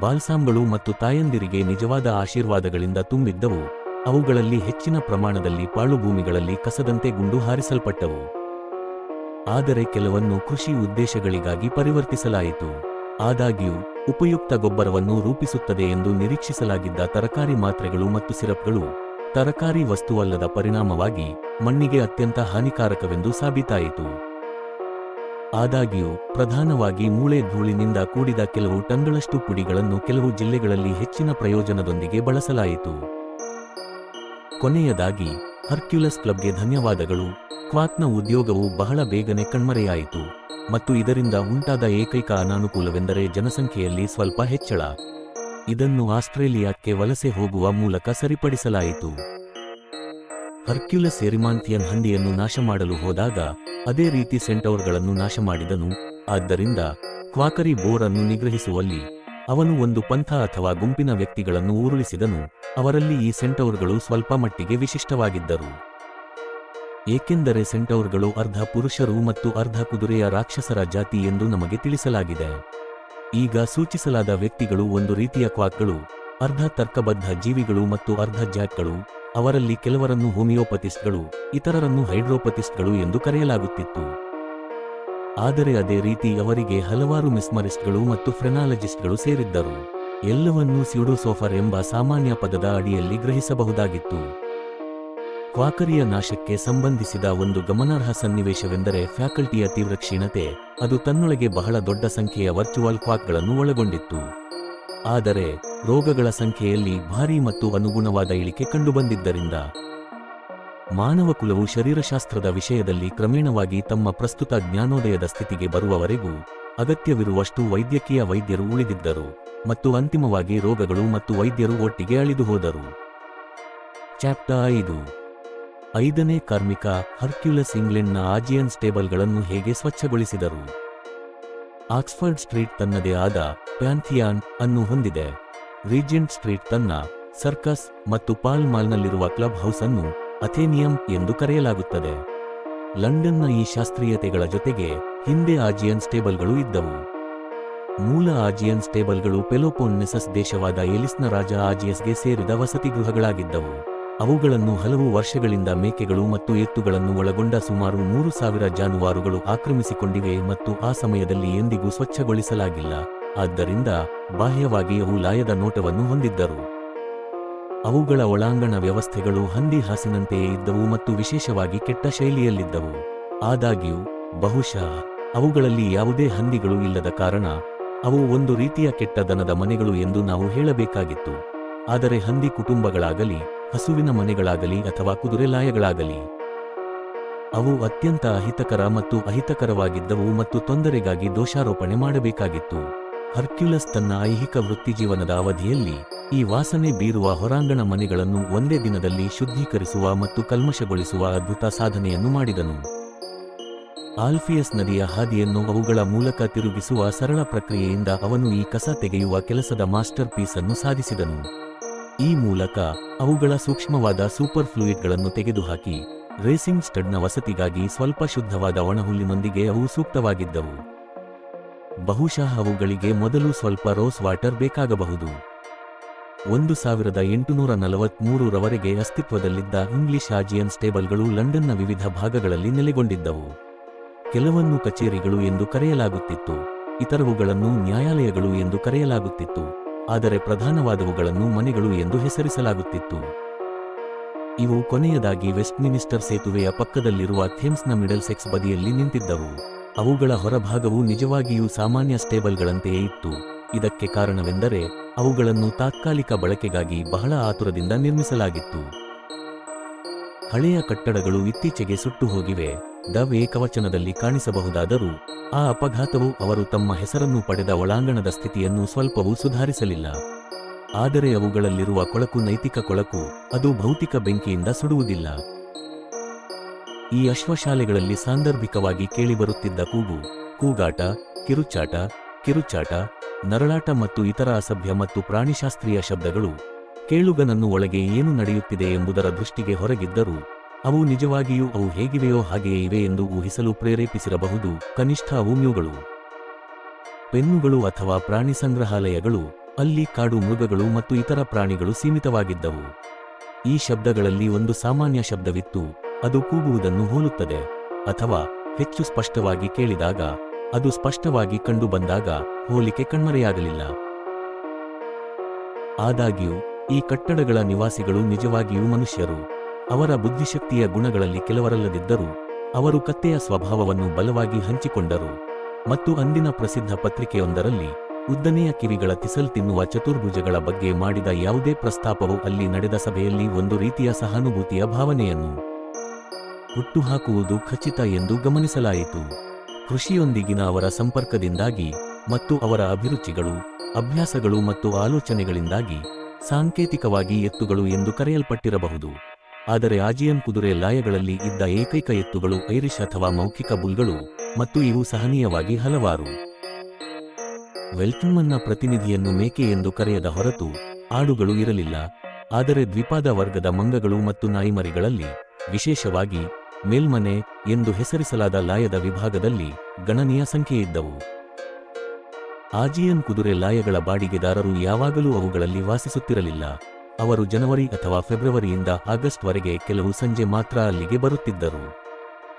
ಬಾಲ್ಸಾಮ್ಗಳು ಮತ್ತು ತಾಯಂದಿರಿಗೆ ನಿಜವಾದ ಆಶೀರ್ವಾದಗಳಿಂದ ತುಂಬಿದ್ದವು. ಅವುಗಳಲ್ಲಿ ಹೆಚ್ಚಿನ ಪ್ರಮಾಣದಲ್ಲಿ ಪಾಳುಭೂಮಿಗಳಲ್ಲಿ ಕಸದಂತೆ ಗುಂಡು ಹಾರಿಸಲ್ಪಟ್ಟವು. ಆದರೆ ಕೆಲವನ್ನು ಕೃಷಿ ಉದ್ದೇಶಗಳಿಗಾಗಿ ಪರಿವರ್ತಿಸಲಾಯಿತು. ಆದಾಗ್ಯೂ, ಉಪಯುಕ್ತ ಗೊಬ್ಬರವನ್ನು ರೂಪಿಸುತ್ತದೆ ಎಂದು ನಿರೀಕ್ಷಿಸಲಾಗಿದ್ದ ತರಕಾರಿ ಮಾತ್ರೆಗಳು ಮತ್ತು ಸಿರಪ್ಗಳು ತರಕಾರಿ ವಸ್ತುವಲ್ಲದ ಪರಿಣಾಮವಾಗಿ ಮಣ್ಣಿಗೆ ಅತ್ಯಂತ ಹಾನಿಕಾರಕವೆಂದು ಸಾಬೀತಾಯಿತು. ಆದಾಗ್ಯೂ, ಪ್ರಧಾನವಾಗಿ ಮೂಳೆ ಧೂಳಿನಿಂದ ಕೂಡಿದ ಕೆಲವು ಟನ್ಗಳಷ್ಟು ಪುಡಿಗಳನ್ನು ಕೆಲವು ಜಿಲ್ಲೆಗಳಲ್ಲಿ ಹೆಚ್ಚಿನ ಪ್ರಯೋಜನದೊಂದಿಗೆ ಬಳಸಲಾಯಿತು. ಕೊನೆಯದಾಗಿ, ಹರ್ಕ್ಯುಲಸ್ ಕ್ಲಬ್ಗೆ ಧನ್ಯವಾದಗಳು. ಕ್ವಾತ್ನ ಉದ್ಯೋಗವು ಬಹಳ ಬೇಗನೆ ಕಣ್ಮರೆಯಾಯಿತು. ಮತ್ತು ಇದರಿಂದ ಉಂಟಾದ ಏಕೈಕ ಅನಾನುಕೂಲವೆಂದರೆ ಜನಸಂಖ್ಯೆಯಲ್ಲಿ ಸ್ವಲ್ಪ ಹೆಚ್ಚಳ. ಇದನ್ನು ಆಸ್ಟ್ರೇಲಿಯಾಕ್ಕೆ ವಲಸೆ ಹೋಗುವ ಮೂಲಕ ಸರಿಪಡಿಸಲಾಯಿತು. ಹರ್ಕ್ಯುಲಸ್ ಎರಿಮಾಂಥಿಯನ್ ಹಂದಿಯನ್ನು ನಾಶ ಮಾಡಲು ಹೋದಾಗ, ಅದೇ ರೀತಿ ಸೆಂಟೌರ್ಗಳನ್ನು ನಾಶ ಮಾಡಿದನು ಆದ್ದರಿಂದ, ಕ್ವಾಕರಿ ಬೋರ್ ಅನ್ನು ನಿಗ್ರಹಿಸುವಲ್ಲಿ, ಅವನು ಒಂದು ಪಂಥ ಅಥವಾ ಗುಂಪಿನ ವ್ಯಕ್ತಿಗಳನ್ನು ಉರುಳಿಸಿದನು. ಅವರಲ್ಲಿ ಈ ಸೆಂಟೌರ್ಗಳು ಸ್ವಲ್ಪ ಮಟ್ಟಿಗೆ ವಿಶಿಷ್ಟವಾಗಿದ್ದರು. ಏಕೆಂದರೆ ಸೆಂಟೌರ್ಗಳು ಅರ್ಧ ಪುರುಷರು ಮತ್ತು ಅರ್ಧ ಕುದುರೆಯ ರಾಕ್ಷಸರ ಜಾತಿ ಎಂದು ನಮಗೆ ತಿಳಿಸಲಾಗಿದೆ. ಈಗ ಸೂಚಿಸಲಾದ ವ್ಯಕ್ತಿಗಳು ಒಂದು ರೀತಿಯ ಕ್ವಾಕ್ಗಳು, ಅರ್ಧ ತರ್ಕಬದ್ಧ ಜೀವಿಗಳು ಮತ್ತು ಅರ್ಧ ಜಾಕ್ಗಳು, ಅವರಲ್ಲಿ ಕೆಲವರನ್ನು ಹೋಮಿಯೋಪತಿಸ್ಟ್ಗಳು, ಇತರರನ್ನು ಹೈಡ್ರೋಪತಿಸ್ಟ್ಗಳು ಎಂದು ಕರೆಯಲಾಗುತ್ತಿತ್ತು. ಆದರೆ ಅದೇ ರೀತಿ ಅವರಿಗೆ ಹಲವಾರು ಮಿಸ್ಮರಿಸ್ಟ್ಗಳು ಮತ್ತು ಫ್ರೆನಾಲಜಿಸ್ಟ್ಗಳು ಸೇರಿದ್ದರು. ಎಲ್ಲವನ್ನೂ ಸ್ಯೂಡೋಸೋಫರ್ ಎಂಬ ಸಾಮಾನ್ಯ ಪದದ ಅಡಿಯಲ್ಲಿ ಗ್ರಹಿಸಬಹುದಾಗಿತ್ತು. ಕ್ವಾಕರಿಯ ನಾಶಕ್ಕೆ ಸಂಬಂಧಿಸಿದ ಒಂದು ಗಮನಾರ್ಹ ಸನ್ನಿವೇಶವೆಂದರೆ ಫ್ಯಾಕಲ್ಟಿಯ ತೀವ್ರ ಕ್ಷೀಣತೆ. ಅದು ತನ್ನೊಳಗೆ ಬಹಳ ದೊಡ್ಡ ಸಂಖ್ಯೆಯ ವರ್ಚುವಲ್ ಕ್ವಾಕ್ಗಳನ್ನು ಒಳಗೊಂಡಿತ್ತು. ಆದರೆ, ರೋಗಗಳ ಸಂಖ್ಯೆಯಲ್ಲಿ ಭಾರೀ ಮತ್ತು ಅನುಗುಣವಾದ ಇಳಿಕೆ ಕಂಡುಬಂದಿದ್ದರಿಂದ. ಮಾನವ ಕುಲವು ಶರೀರಶಾಸ್ತ್ರದ ವಿಷಯದಲ್ಲಿ ಕ್ರಮೇಣವಾಗಿ ತಮ್ಮ ಪ್ರಸ್ತುತ ಜ್ಞಾನೋದಯದ ಸ್ಥಿತಿಗೆ ಬರುವವರೆಗೂ ಅಗತ್ಯವಿರುವಷ್ಟು ವೈದ್ಯಕೀಯ ವೈದ್ಯರು ಉಳಿದಿದ್ದರು ಮತ್ತು ಅಂತಿಮವಾಗಿ ರೋಗಗಳು ಮತ್ತು ವೈದ್ಯರು ಒಟ್ಟಿಗೆ ಅಳಿದು ಹೋದರು ಚಾಪ್ಟರ್ ಐದು. ಐದನೇ ಕಾರ್ಮಿಕ ಹರ್ಕ್ಯುಲಸ್ ಇಂಗ್ಲೆಂಡ್ನ ಆಜಿಯನ್ ಸ್ಟೇಬಲ್ಗಳನ್ನು ಹೇಗೆ ಸ್ವಚ್ಛಗೊಳಿಸಿದರು? ಆಕ್ಸ್ಫರ್ಡ್ ಸ್ಟ್ರೀಟ್ ತನ್ನದೇ ಆದ ಪ್ಯಾಂಥಿಯಾನ್ ಅನ್ನು ಹೊಂದಿದೆ. ರೀಜೆಂಟ್ ಸ್ಟ್ರೀಟ್ ತನ್ನ ಸರ್ಕಸ್ ಮತ್ತು ಪಾಲ್ ಮಾಲ್ನಲ್ಲಿರುವ ಕ್ಲಬ್ ಹೌಸ್ ಅನ್ನು ಅಥೇನಿಯಂ ಎಂದು ಕರೆಯಲಾಗುತ್ತದೆ. ಲಂಡನ್ನ ಈ ಶಾಸ್ತ್ರೀಯತೆಗಳ ಜೊತೆಗೆ ಹಿಂದೆ ಆಜಿಯನ್ ಸ್ಟೇಬಲ್ಗಳು ಇದ್ದವು. ಮೂಲ ಆಜಿಯನ್ ಸ್ಟೇಬಲ್ಗಳು ಪೆಲೋಪೋನ್ನೆಸಸ್ ದೇಶವಾದ ಎಲಿಸ್ನ ರಾಜ ಆಜಿಯಸ್ಗೆ ಸೇರಿದ ವಸತಿಗೃಹಗಳಾಗಿದ್ದವು ಅವುಗಳನ್ನು ಹಲವು ವರ್ಷಗಳಿಂದ ಮೇಕೆಗಳು ಮತ್ತು ಎತ್ತುಗಳನ್ನು ಒಳಗೊಂಡ ಸುಮಾರು ಮೂರು ಸಾವಿರ ಜಾನುವಾರುಗಳು ಆಕ್ರಮಿಸಿಕೊಂಡಿವೆ ಮತ್ತು ಆ ಸಮಯದಲ್ಲಿ ಎಂದಿಗೂ ಸ್ವಚ್ಛಗೊಳಿಸಲಾಗಿಲ್ಲ. ಆದ್ದರಿಂದ ಬಾಹ್ಯವಾಗಿ ಅವು ಲಾಯದ ನೋಟವನ್ನು ಹೊಂದಿದ್ದರು. ಅವುಗಳ ಒಳಾಂಗಣ ವ್ಯವಸ್ಥೆಗಳು ಹಂದಿ ಹಾಸಿನಂತೆಯೇ ಇದ್ದವು ಮತ್ತು ವಿಶೇಷವಾಗಿ ಕೆಟ್ಟ ಶೈಲಿಯಲ್ಲಿದ್ದವು. ಆದಾಗ್ಯೂ, ಬಹುಶಃ, ಅವುಗಳಲ್ಲಿ ಯಾವುದೇ ಹಂದಿಗಳು ಇಲ್ಲದ ಕಾರಣ, ಅವು ಒಂದು ರೀತಿಯ ಕೆಟ್ಟ ದನದ ಮನೆಗಳು ಎಂದು ನಾವು ಹೇಳಬೇಕಾಗಿತ್ತು. ಆದರೆ ಹಂದಿ ಕುಟುಂಬಗಳಾಗಲಿ, ಹಸುವಿನ ಮನೆಗಳಾಗಲಿ ಅಥವಾ ಕುದುರೆಲಾಯಗಳಾಗಲಿ, ಅವು ಅತ್ಯಂತ ಅಹಿತಕರ ಮತ್ತು ಅಹಿತಕರವಾಗಿದ್ದವು ಮತ್ತು ತೊಂದರೆಗಾಗಿ ದೋಷಾರೋಪಣೆ ಮಾಡಬೇಕಾಗಿತ್ತು. ಹರ್ಕ್ಯುಲಸ್ ತನ್ನ ಐಹಿಕ ವೃತ್ತಿಜೀವನದ ಅವಧಿಯಲ್ಲಿ ಈ ವಾಸನೆ ಬೀರುವ ಹೊರಾಂಗಣ ಮನೆಗಳನ್ನು ಒಂದೇ ದಿನದಲ್ಲಿ ಶುದ್ಧೀಕರಿಸುವ ಮತ್ತು ಕಲ್ಮಶಗೊಳಿಸುವ ಅದ್ಭುತ ಸಾಧನೆಯನ್ನು ಮಾಡಿದನು. ಆಲ್ಫಿಯಸ್ ನದಿಯ ಹಾದಿಯನ್ನು ಅವುಗಳ ಮೂಲಕ ತಿರುಗಿಸುವ ಸರಳ ಪ್ರಕ್ರಿಯೆಯಿಂದ ಅವನು ಈ ಕಸ ತೆಗೆಯುವ ಕೆಲಸದ ಮಾಸ್ಟರ್ ಪೀಸ್ ಅನ್ನು ಸಾಧಿಸಿದನು. ಈ ಮೂಲಕ ಅವುಗಳ ಸೂಕ್ಷ್ಮವಾದ ಸೂಪರ್ ಫ್ಲೂಯಿಡ್ಗಳನ್ನು ತೆಗೆದುಹಾಕಿ, ರೇಸಿಂಗ್ ಸ್ಟಡ್ನ ವಸತಿಗಾಗಿ ಸ್ವಲ್ಪ ಶುದ್ಧವಾದ ಒಣಹುಲ್ಲಿನೊಂದಿಗೆ ಅವು ಸೂಕ್ತವಾಗಿದ್ದವು. ಬಹುಶಃ ಅವುಗಳಿಗೆ ಮೊದಲು ಸ್ವಲ್ಪ ರೋಸ್ ವಾಟರ್ ಬೇಕಾಗಬಹುದು. ಒಂದು ಸಾವಿರದ ಎಂಟುನೂರ ನಲವತ್ಮೂರು ರವರೆಗೆ ಅಸ್ತಿತ್ವದಲ್ಲಿದ್ದ ಇಂಗ್ಲಿಷ್ ಆಜಿಯನ್ ಸ್ಟೇಬಲ್ಗಳು ಲಂಡನ್ನ ವಿವಿಧ ಭಾಗಗಳಲ್ಲಿ ನೆಲೆಗೊಂಡಿದ್ದವು. ಕೆಲವನ್ನು ಕಚೇರಿಗಳು ಎಂದು ಕರೆಯಲಾಗುತ್ತಿತ್ತು, ಇತರವುಗಳನ್ನು ನ್ಯಾಯಾಲಯಗಳು ಎಂದು ಕರೆಯಲಾಗುತ್ತಿತ್ತು. ಆದರೆ ಪ್ರಧಾನವಾದವುಗಳನ್ನು ಮನೆಗಳು ಎಂದು ಹೆಸರಿಸಲಾಗುತ್ತಿತ್ತು. ಇವು ಕೊನೆಯದಾಗಿ ವೆಸ್ಟ್ಮಿನಿಸ್ಟರ್ ಸೇತುವೆಯ ಪಕ್ಕದಲ್ಲಿರುವ ಥೇಮ್ಸ್ನ ಮಿಡಲ್ ಸೆಕ್ಸ್ ಬದಿಯಲ್ಲಿ ನಿಂತಿದ್ದವು. ಅವುಗಳ ಹೊರಭಾಗವು ನಿಜವಾಗಿಯೂ ಸಾಮಾನ್ಯ ಸ್ಟೇಬಲ್ಗಳಂತೆಯೇ ಇತ್ತು. ಇದಕ್ಕೆ ಕಾರಣವೆಂದರೆ ಅವುಗಳನ್ನು ತಾತ್ಕಾಲಿಕ ಬಳಕೆಗಾಗಿ ಬಹಳ ಆತುರದಿಂದ ನಿರ್ಮಿಸಲಾಗಿತ್ತು. ಹಳೆಯ ಕಟ್ಟಡಗಳು ಇತ್ತೀಚೆಗೆ ಸುಟ್ಟು ಹೋಗಿವೆ. ದವ್ ಏಕವಚನದಲ್ಲಿ ಕಾಣಿಸಬಹುದಾದರೂ ಆ ಅಪಘಾತವು ಅವರು ತಮ್ಮ ಹೆಸರನ್ನು ಪಡೆದ ಒಳಾಂಗಣದ ಸ್ಥಿತಿಯನ್ನು ಸ್ವಲ್ಪವೂ ಸುಧಾರಿಸಲಿಲ್ಲ. ಆದರೆ ಅವುಗಳಲ್ಲಿರುವ ಕೊಳಕು ನೈತಿಕ ಕೊಳಕು, ಅದು ಭೌತಿಕ ಬೆಂಕಿಯಿಂದ ಸುಡುವುದಿಲ್ಲ. ಈ ಅಶ್ವಶಾಲೆಗಳಲ್ಲಿ ಸಾಂದರ್ಭಿಕವಾಗಿ ಕೇಳಿಬರುತ್ತಿದ್ದ ಕೂಗು, ಕೂಗಾಟ, ಕಿರುಚಾಟ ಕಿರುಚಾಟ, ನರಳಾಟ ಮತ್ತು ಇತರ ಅಸಭ್ಯ ಮತ್ತು ಪ್ರಾಣಿಶಾಸ್ತ್ರೀಯ ಶಬ್ದಗಳು ಕೇಳುಗನನ್ನು ಒಳಗೆ ಏನು ನಡೆಯುತ್ತಿದೆ ಎಂಬುದರ ದೃಷ್ಟಿಗೆ ಹೊರಗಿದ್ದರೂ ಅವು ನಿಜವಾಗಿಯೂ ಅವು ಹೇಗಿವೆಯೋ ಹಾಗೆಯೇ ಇವೆ ಎಂದು ಊಹಿಸಲು ಪ್ರೇರೇಪಿಸಿರಬಹುದು ಕನಿಷ್ಠ ಅವುಮ್ಯೂಗಳು ಪೆನ್ನುಗಳು ಅಥವಾ ಪ್ರಾಣಿ ಸಂಗ್ರಹಾಲಯಗಳು, ಅಲ್ಲಿ ಕಾಡು ಮೃಗಗಳು ಮತ್ತು ಇತರ ಪ್ರಾಣಿಗಳು ಸೀಮಿತವಾಗಿದ್ದವು. ಈ ಶಬ್ದಗಳಲ್ಲಿ ಒಂದು ಸಾಮಾನ್ಯ ಶಬ್ದವಿತ್ತು, ಅದು ಕೂಗುವುದನ್ನು ಹೋಲುತ್ತದೆ, ಅಥವಾ ಹೆಚ್ಚು ಸ್ಪಷ್ಟವಾಗಿ ಕೇಳಿದಾಗ, ಅದು ಸ್ಪಷ್ಟವಾಗಿ ಕಂಡುಬಂದಾಗ ಹೋಲಿಕೆ ಕಣ್ಮರೆಯಾಗಲಿಲ್ಲ. ಆದಾಗ್ಯೂ, ಈ ಕಟ್ಟಡಗಳ ನಿವಾಸಿಗಳು ನಿಜವಾಗಿಯೂ ಮನುಷ್ಯರು. ಅವರ ಬುದ್ಧಿಶಕ್ತಿಯ ಗುಣಗಳಲ್ಲಿ ಕೆಲವರಲ್ಲದಿದ್ದರೂ, ಅವರು ಕತ್ತೆಯ ಸ್ವಭಾವವನ್ನು ಬಲವಾಗಿ ಹಂಚಿಕೊಂಡರು. ಮತ್ತು ಅಂದಿನ ಪ್ರಸಿದ್ಧ ಪತ್ರಿಕೆಯೊಂದರಲ್ಲಿ, ಉದ್ದನೆಯ ಕಿವಿಗಳ ತಿಸಲ್ ತಿನ್ನುವ ಚತುರ್ಭುಜಗಳ ಬಗ್ಗೆ ಮಾಡಿದ ಯಾವುದೇ ಪ್ರಸ್ತಾಪವು ಅಲ್ಲಿ ನಡೆದ ಸಭೆಯಲ್ಲಿ ಒಂದು ರೀತಿಯ ಸಹಾನುಭೂತಿಯ ಭಾವನೆಯನ್ನು ಹುಟ್ಟುಹಾಕುವುದು ಖಚಿತ ಎಂದು ಗಮನಿಸಲಾಯಿತು. ಕೃಷಿಯೊಂದಿಗಿನ ಅವರ ಸಂಪರ್ಕದಿಂದಾಗಿ ಮತ್ತು ಅವರ ಅಭಿರುಚಿಗಳು, ಅಭ್ಯಾಸಗಳು ಮತ್ತು ಆಲೋಚನೆಗಳಿಂದಾಗಿ ಸಾಂಕೇತಿಕವಾಗಿ ಎತ್ತುಗಳು ಎಂದು ಕರೆಯಲ್ಪಟ್ಟಿರಬಹುದು. ಆದರೆ ಆಜಿಯನ್ ಕುದುರೆ ಲಾಯಗಳಲ್ಲಿ ಇದ್ದ ಏಕೈಕ ಎತ್ತುಗಳು ಐರಿಷ್ ಅಥವಾ ಮೌಖಿಕ ಬುಲ್ಗಳು ಮತ್ತು ಇವು ಸಹನೀಯವಾಗಿ ಹಲವಾರು. ವೆಲ್ಕಮ್ಮನ್ನ ಪ್ರತಿನಿಧಿಯನ್ನು ಮೇಕೆ ಎಂದು ಕರೆಯದ ಹೊರತು ಆಡುಗಳು ಇರಲಿಲ್ಲ. ಆದರೆ ದ್ವಿಪಾದ ವರ್ಗದ ಮಂಗಗಳು ಮತ್ತು ನಾಯಿಮರಿಗಳಲ್ಲಿ, ವಿಶೇಷವಾಗಿ ಮೇಲ್ಮನೆ ಎಂದು ಹೆಸರಿಸಲಾದ ಲಾಯದ ವಿಭಾಗದಲ್ಲಿ ಗಣನೀಯ ಸಂಖ್ಯೆಯಿದ್ದವು ಆಜಿಯನ್ ಕುದುರೆ ಲಾಯಗಳ ಬಾಡಿಗೆದಾರರು ಯಾವಾಗಲೂ ಅವುಗಳಲ್ಲಿ ವಾಸಿಸುತ್ತಿರಲಿಲ್ಲ. ಅವರು ಜನವರಿ ಅಥವಾ ಫೆಬ್ರವರಿಯಿಂದ ಆಗಸ್ಟ್ವರೆಗೆ ಕೆಲವು ಸಂಜೆ ಮಾತ್ರ ಅಲ್ಲಿಗೆ ಬರುತ್ತಿದ್ದರು.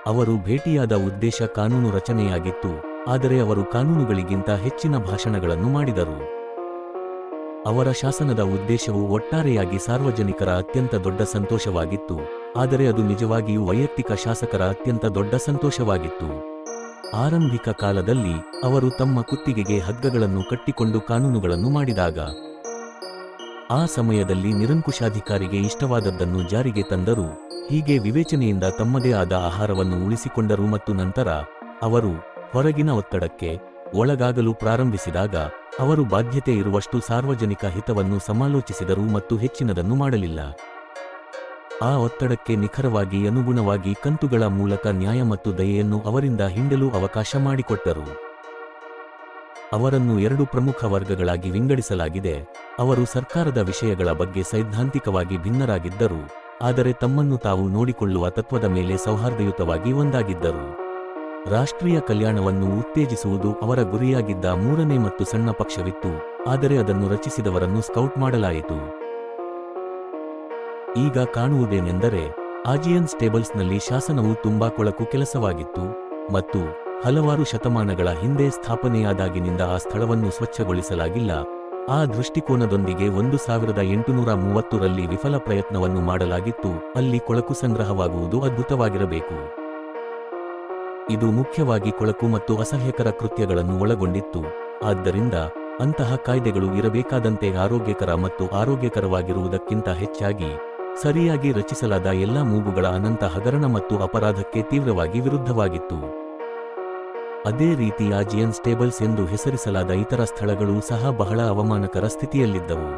ಅವರು ಭೇಟಿಯಾದ ಉದ್ದೇಶ ಕಾನೂನು ರಚನೆಯಾಗಿತ್ತು, ಆದರೆ ಅವರು ಕಾನೂನುಗಳಿಗಿಂತ ಹೆಚ್ಚಿನ ಭಾಷಣಗಳನ್ನು ಮಾಡಿದರು. ಅವರ ಶಾಸನದ ಉದ್ದೇಶವು ಒಟ್ಟಾರೆಯಾಗಿ ಸಾರ್ವಜನಿಕರ ಅತ್ಯಂತ ದೊಡ್ಡ ಸಂತೋಷವಾಗಿತ್ತು, ಆದರೆ ಅದು ನಿಜವಾಗಿಯೂ ವೈಯಕ್ತಿಕ ಶಾಸಕರ ಅತ್ಯಂತ ದೊಡ್ಡ ಸಂತೋಷವಾಗಿತ್ತು. ಆರಂಭಿಕ ಕಾಲದಲ್ಲಿ ಅವರು ತಮ್ಮ ಕುತ್ತಿಗೆಗೆ ಹಗ್ಗಗಳನ್ನು ಕಟ್ಟಿಕೊಂಡು ಕಾನೂನುಗಳನ್ನು ಮಾಡಿದಾಗ ಆ ಸಮಯದಲ್ಲಿ ನಿರಂಕುಶಾಧಿಕಾರಿಗೆ ಇಷ್ಟವಾದದ್ದನ್ನು ಜಾರಿಗೆ ತಂದರು. ಹೀಗೆ ವಿವೇಚನೆಯಿಂದ ತಮ್ಮದೇ ಆದ ಆಹಾರವನ್ನು ಉಳಿಸಿಕೊಂಡರು ಮತ್ತು ನಂತರ ಅವರು ಹೊರಗಿನ ಒತ್ತಡಕ್ಕೆ ಒಳಗಾಗಲು ಪ್ರಾರಂಭಿಸಿದಾಗ ಅವರು ಬಾಧ್ಯತೆ ಇರುವಷ್ಟು ಸಾರ್ವಜನಿಕ ಹಿತವನ್ನು ಸಮಾಲೋಚಿಸಿದರು ಮತ್ತು ಹೆಚ್ಚಿನದನ್ನು ಮಾಡಲಿಲ್ಲ. ಆ ಒತ್ತಡಕ್ಕೆ ನಿಖರವಾಗಿ ಅನುಗುಣವಾಗಿ ಕಂತುಗಳ ಮೂಲಕ ನ್ಯಾಯ ಮತ್ತು ದಯೆಯನ್ನು ಅವರಿಂದ ಹಿಂಡಲು ಅವಕಾಶ ಮಾಡಿಕೊಟ್ಟರು. ಅವರನ್ನು ಎರಡು ಪ್ರಮುಖ ವರ್ಗಗಳಾಗಿ ವಿಂಗಡಿಸಲಾಗಿದೆ. ಅವರು ಸರ್ಕಾರದ ವಿಷಯಗಳ ಬಗ್ಗೆ ಸೈದ್ಧಾಂತಿಕವಾಗಿ ಭಿನ್ನರಾಗಿದ್ದರು, ಆದರೆ ತಮ್ಮನ್ನು ತಾವು ನೋಡಿಕೊಳ್ಳುವ ತತ್ವದ ಮೇಲೆ ಸೌಹಾರ್ದಯುತವಾಗಿ ಒಂದಾಗಿದ್ದರು. ರಾಷ್ಟ್ರೀಯ ಕಲ್ಯಾಣವನ್ನು ಉತ್ತೇಜಿಸುವುದು ಅವರ ಗುರಿಯಾಗಿದ್ದ ಮೂರನೇ ಮತ್ತು ಸಣ್ಣ ಪಕ್ಷವಿತ್ತು, ಆದರೆ ಅದನ್ನು ರಚಿಸಿದವರನ್ನು ಸ್ಕೌಟ್ ಮಾಡಲಾಯಿತು. ಈಗ ಕಾಣುವುದೇನೆಂದರೆ ಆಜಿಯನ್ ಸ್ಟೇಬಲ್ಸ್ನಲ್ಲಿ ಶಾಸನವು ತುಂಬಾ ಕೊಳಕು ಕೆಲಸವಾಗಿತ್ತು, ಮತ್ತು ಹಲವಾರು ಶತಮಾನಗಳ ಹಿಂದೆ ಸ್ಥಾಪನೆಯಾದಾಗಿನಿಂದ ಆ ಸ್ಥಳವನ್ನು ಸ್ವಚ್ಛಗೊಳಿಸಲಾಗಿಲ್ಲ. ಆ ದೃಷ್ಟಿಕೋನದೊಂದಿಗೆ ಒಂದು ಸಾವಿರದ ಎಂಟುನೂರ ಮೂವತ್ತರಲ್ಲಿ ವಿಫಲ ಪ್ರಯತ್ನವನ್ನು ಮಾಡಲಾಗಿತ್ತು. ಅಲ್ಲಿ ಕೊಳಕು ಸಂಗ್ರಹವಾಗುವುದು ಅದ್ಭುತವಾಗಿರಬೇಕು. ಇದು ಮುಖ್ಯವಾಗಿ ಕೊಳಕು ಮತ್ತು ಅಸಹ್ಯಕರ ಕೃತ್ಯಗಳನ್ನು ಒಳಗೊಂಡಿತ್ತು. ಆದ್ದರಿಂದ ಅಂತಹ ಕಾಯ್ದೆಗಳು ಇರಬೇಕಾದಂತೆ ಆರೋಗ್ಯಕರ ಮತ್ತು ಆರೋಗ್ಯಕರವಾಗಿರುವುದಕ್ಕಿಂತ ಹೆಚ್ಚಾಗಿ ಸರಿಯಾಗಿ ರಚಿಸಲಾದ ಎಲ್ಲಾ ಮೂಗುಗಳ ಅನಂತ ಹಗರಣ ಮತ್ತು ಅಪರಾಧಕ್ಕೆ ತೀವ್ರವಾಗಿ ವಿರುದ್ಧವಾಗಿತ್ತು. ಅದೇ ರೀತಿ ಆಜಿಯನ್ ಸ್ಟೇಬಲ್ಸ್ ಎಂದು ಹೆಸರಿಸಲಾದ ಇತರ ಸ್ಥಳಗಳೂ ಸಹ ಬಹಳ ಅವಮಾನಕರ ಸ್ಥಿತಿಯಲ್ಲಿದ್ದವು.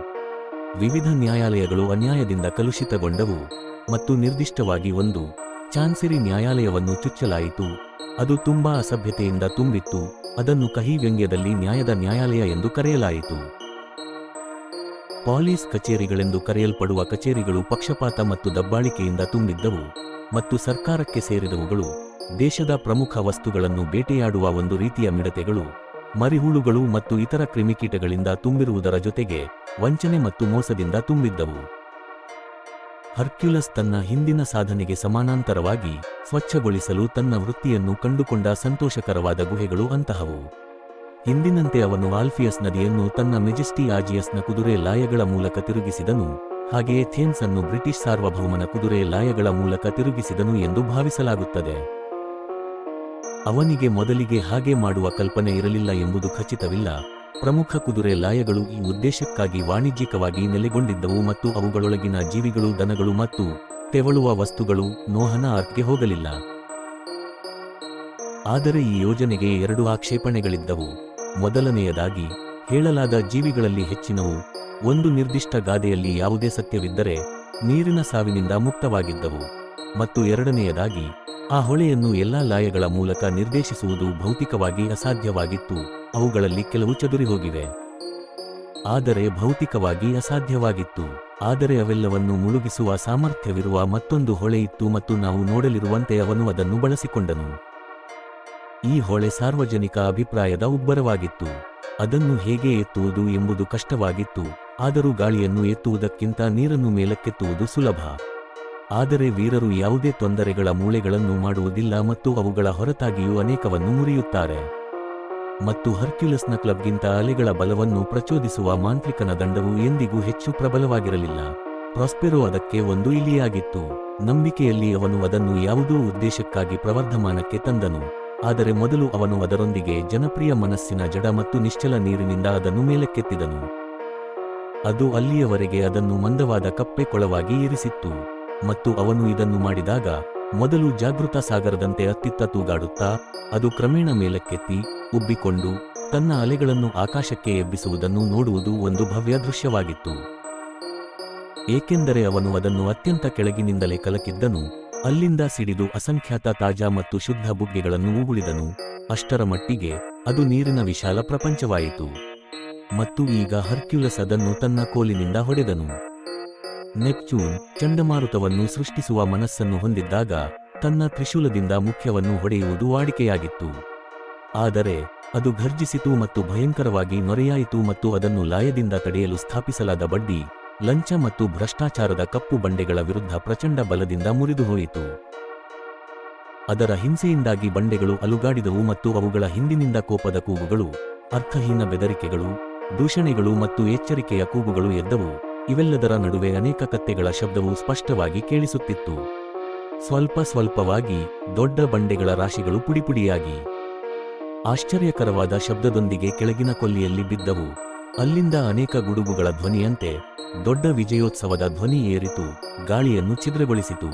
ವಿವಿಧ ನ್ಯಾಯಾಲಯಗಳು ಅನ್ಯಾಯದಿಂದ ಕಲುಷಿತಗೊಂಡವು ಮತ್ತು ನಿರ್ದಿಷ್ಟವಾಗಿ ಒಂದು ಚಾನ್ಸಿರಿ ನ್ಯಾಯಾಲಯವನ್ನು ಚುಚ್ಚಲಾಯಿತು. ಅದು ತುಂಬಾ ಅಸಭ್ಯತೆಯಿಂದ ತುಂಬಿತ್ತು. ಅದನ್ನು ಕಹಿ ವ್ಯಂಗ್ಯದಲ್ಲಿ ನ್ಯಾಯದ ನ್ಯಾಯಾಲಯ ಎಂದು ಕರೆಯಲಾಯಿತು. ಪಾಲೀಸ್ ಕಚೇರಿಗಳೆಂದು ಕರೆಯಲ್ಪಡುವ ಕಚೇರಿಗಳು ಪಕ್ಷಪಾತ ಮತ್ತು ದಬ್ಬಾಳಿಕೆಯಿಂದ ತುಂಬಿದ್ದವು ಮತ್ತು ಸರ್ಕಾರಕ್ಕೆ ಸೇರಿದವುಗಳು ದೇಶದ ಪ್ರಮುಖ ವಸ್ತುಗಳನ್ನು ಬೇಟೆಯಾಡುವ ಒಂದು ರೀತಿಯ ಮಿಡತೆಗಳು, ಮರಿಹುಳುಗಳು ಮತ್ತು ಇತರ ಕ್ರಿಮಿಕೀಟಗಳಿಂದ ತುಂಬಿರುವುದರ ಜೊತೆಗೆ ವಂಚನೆ ಮತ್ತು ಮೋಸದಿಂದ ತುಂಬಿದ್ದವು. ಹರ್ಕ್ಯುಲಸ್ ತನ್ನ ಹಿಂದಿನ ಸಾಧನೆಗೆ ಸಮಾನಾಂತರವಾಗಿ ಸ್ವಚ್ಛಗೊಳಿಸಲು ತನ್ನ ವೃತ್ತಿಯನ್ನು ಕಂಡುಕೊಂಡ ಸಂತೋಷಕರವಾದ ಗುಹೆಗಳು ಅಂತಹವು. ಹಿಂದಿನಂತೆ ಅವನು ಆಲ್ಫಿಯಸ್ ನದಿಯನ್ನು ತನ್ನ ಮೆಜೆಸ್ಟಿ ಆಜಿಯಸ್ನ ಕುದುರೆ ಲಾಯಗಳ ಮೂಲಕ ತಿರುಗಿಸಿದನು, ಹಾಗೆಯೇ ಥೇನ್ಸ್ ಅನ್ನು ಬ್ರಿಟಿಷ್ ಸಾರ್ವಭೌಮನ ಕುದುರೆ ಲಾಯಗಳ ಮೂಲಕ ತಿರುಗಿಸಿದನು ಎಂದು ಭಾವಿಸಲಾಗುತ್ತದೆ. ಅವನಿಗೆ ಮೊದಲಿಗೆ ಹಾಗೆ ಮಾಡುವ ಕಲ್ಪನೆ ಇರಲಿಲ್ಲ ಎಂಬುದು ಖಚಿತವಿಲ್ಲ. ಪ್ರಮುಖ ಕುದುರೆ ಲಾಯಗಳು ಈ ಉದ್ದೇಶಕ್ಕಾಗಿ ವಾಣಿಜ್ಯಿಕವಾಗಿ ನೆಲೆಗೊಂಡಿದ್ದವು ಮತ್ತು ಅವುಗಳೊಳಗಿನ ಜೀವಿಗಳು, ದನಗಳು ಮತ್ತು ತೆವಳುವ ವಸ್ತುಗಳು ನೋಹನ ಅರ್ಕ್ಗೆ ಹೋಗಲಿಲ್ಲ. ಆದರೆ ಈ ಯೋಜನೆಗೆ ಎರಡು ಆಕ್ಷೇಪಣೆಗಳಿದ್ದವು. ಮೊದಲನೆಯದಾಗಿ, ಹೇಳಲಾದ ಜೀವಿಗಳಲ್ಲಿ ಹೆಚ್ಚಿನವು ಒಂದು ನಿರ್ದಿಷ್ಟ ಗಾದೆಯಲ್ಲಿ ಯಾವುದೇ ಸತ್ಯವಿದ್ದರೆ ನೀರಿನ ಸಾವಿನಿಂದ ಮುಕ್ತವಾಗಿದ್ದವು. ಮತ್ತು ಎರಡನೆಯದಾಗಿ ಆ ಹೊಳೆಯನ್ನು ಎಲ್ಲಾ ಲಾಯಗಳ ಮೂಲಕ ನಿರ್ದೇಶಿಸುವುದು ಭೌತಿಕವಾಗಿ ಅಸಾಧ್ಯವಾಗಿತ್ತು. ಅವುಗಳಲ್ಲಿ ಕೆಲವು ಚದುರಿಹೋಗಿವೆ ಆದರೆ ಭೌತಿಕವಾಗಿ ಅಸಾಧ್ಯವಾಗಿತ್ತು. ಆದರೆ ಅವೆಲ್ಲವನ್ನು ಮುಳುಗಿಸುವ ಸಾಮರ್ಥ್ಯವಿರುವ ಮತ್ತೊಂದು ಹೊಳೆ ಇತ್ತು ಮತ್ತು ನಾವು ನೋಡಲಿರುವಂತೆ ಅವನು ಅದನ್ನು ಬಳಸಿಕೊಂಡನು. ಈ ಹೊಳೆ ಸಾರ್ವಜನಿಕ ಅಭಿಪ್ರಾಯದ ಉಬ್ಬರವಾಗಿತ್ತು. ಅದನ್ನು ಹೇಗೆ ಎತ್ತುವುದು ಎಂಬುದು ಕಷ್ಟವಾಗಿತ್ತು. ಆದರೂ ಗಾಳಿಯನ್ನು ಎತ್ತುವುದಕ್ಕಿಂತ ನೀರನ್ನು ಮೇಲಕ್ಕೆತ್ತುವುದು ಸುಲಭ. ಆದರೆ ವೀರರು ಯಾವುದೇ ತೊಂದರೆಗಳ ಮೂಳೆಗಳನ್ನು ಮಾಡುವುದಿಲ್ಲ ಮತ್ತು ಅವುಗಳ ಹೊರತಾಗಿಯೂ ಅನೇಕವನ್ನು ಮುರಿಯುತ್ತಾರೆ. ಮತ್ತು ಹರ್ಕ್ಯುಲಸ್ನ ಕ್ಲಬ್ಗಿಂತ ಅಲೆಗಳ ಬಲವನ್ನು ಪ್ರಚೋದಿಸುವ ಮಾಂತ್ರಿಕನ ದಂಡವು ಎಂದಿಗೂ ಹೆಚ್ಚು ಪ್ರಬಲವಾಗಿರಲಿಲ್ಲ. ಪ್ರಾಸ್ಪೆರೋ ಅದಕ್ಕೆ ಒಂದು ಇಲಿಯಾಗಿತ್ತು. ನಂಬಿಕೆಯಲ್ಲಿ ಅವನು ಅದನ್ನು ಯಾವುದೋ ಉದ್ದೇಶಕ್ಕಾಗಿ ಪ್ರವರ್ಧಮಾನಕ್ಕೆ ತಂದನು. ಆದರೆ ಮೊದಲು ಅವನು ಅದರೊಂದಿಗೆ ಜನಪ್ರಿಯ ಮನಸ್ಸಿನ ಜಡ ಮತ್ತು ನಿಶ್ಚಲ ನೀರಿನಿಂದ ಅದನ್ನು ಮೇಲಕ್ಕೆತ್ತಿದನು. ಅದು ಅಲ್ಲಿಯವರೆಗೆ ಅದನ್ನು ಮಂದವಾದ ಕಪ್ಪೆ ಕೊಳವಾಗಿ ಇರಿಸಿತ್ತು. ಮತ್ತು ಅವನು ಇದನ್ನು ಮಾಡಿದಾಗ ಮೊದಲು ಜಾಗೃತ ಸಾಗರದಂತೆ ಅತ್ತಿತ್ತ ತೂಗಾಡುತ್ತಾ, ಅದು ಕ್ರಮೇಣ ಮೇಲಕ್ಕೆತ್ತಿ, ಉಬ್ಬಿಕೊಂಡು, ತನ್ನ ಅಲೆಗಳನ್ನು ಆಕಾಶಕ್ಕೆ ಎಬ್ಬಿಸುವುದನ್ನು ನೋಡುವುದು ಒಂದು ಭವ್ಯ ದೃಶ್ಯವಾಗಿತ್ತು. ಏಕೆಂದರೆ ಅವನು ಅದನ್ನು ಅತ್ಯಂತ ಕೆಳಗಿನಿಂದಲೇ ಕಲಕಿದ್ದನು, ಅಲ್ಲಿಂದ ಸಿಡಿದು ಅಸಂಖ್ಯಾತ ತಾಜಾ ಮತ್ತು ಶುದ್ಧ ಬುಗ್ಗೆಗಳನ್ನು ಉಗುಳಿದನು. ಅಷ್ಟರ ಮಟ್ಟಿಗೆ ಅದು ನೀರಿನ ವಿಶಾಲ ಪ್ರಪಂಚವಾಯಿತು. ಮತ್ತು ಈಗ ಹರ್ಕ್ಯುಲಸ್ ಅದನ್ನು ತನ್ನ ಕೋಲಿನಿಂದ ಹೊಡೆದನು. ನೆಪ್ಚೂನ್ ಚಂಡಮಾರುತವನ್ನು ಸೃಷ್ಟಿಸುವ ಮನಸ್ಸನ್ನು ಹೊಂದಿದ್ದಾಗ ತನ್ನ ತ್ರಿಶೂಲದಿಂದ ಮುಖ್ಯವನ್ನು ಹೊಡೆಯುವುದು ವಾಡಿಕೆಯಾಗಿತ್ತು. ಆದರೆ ಅದು ಘರ್ಜಿಸಿತು ಮತ್ತು ಭಯಂಕರವಾಗಿ ನೊರೆಯಾಯಿತು ಮತ್ತು ಅದನ್ನು ಲಾಯದಿಂದ ತಡೆಯಲು ಸ್ಥಾಪಿಸಲಾದ ಬಡ್ಡಿ, ಲಂಚ ಮತ್ತು ಭ್ರಷ್ಟಾಚಾರದ ಕಪ್ಪು ಬಂಡೆಗಳ ವಿರುದ್ಧ ಪ್ರಚಂಡ ಬಲದಿಂದ ಮುರಿದುಹೋಯಿತು. ಅದರ ಹಿಂಸೆಯಿಂದಾಗಿ ಬಂಡೆಗಳು ಅಲುಗಾಡಿದವು ಮತ್ತು ಅವುಗಳ ಹಿಂದಿನಿಂದ ಕೋಪದ ಕೂಗುಗಳು, ಅರ್ಥಹೀನ ಬೆದರಿಕೆಗಳು, ದೂಷಣೆಗಳು ಮತ್ತು ಎಚ್ಚರಿಕೆಯ ಕೂಗುಗಳು ಎದ್ದವು. ಇವೆಲ್ಲದರ ನಡುವೆ ಅನೇಕ ಕತ್ತೆಗಳ ಶಬ್ದವು ಸ್ಪಷ್ಟವಾಗಿ ಕೇಳಿಸುತ್ತಿತ್ತು. ಸ್ವಲ್ಪ ಸ್ವಲ್ಪವಾಗಿ ದೊಡ್ಡ ಬಂಡೆಗಳ ರಾಶಿಗಳು ಪುಡಿಪುಡಿಯಾಗಿ ಆಶ್ಚರ್ಯಕರವಾದ ಶಬ್ದದೊಂದಿಗೆ ಕೆಳಗಿನ ಕೊಲ್ಲಿಯಲ್ಲಿ ಬಿದ್ದವು. ಅಲ್ಲಿಂದ ಅನೇಕ ಗುಡುಗುಗಳ ಧ್ವನಿಯಂತೆ ದೊಡ್ಡ ವಿಜಯೋತ್ಸವದ ಧ್ವನಿ ಏರಿತು, ಗಾಳಿಯನ್ನು ಛಿದ್ರಗೊಳಿಸಿತು.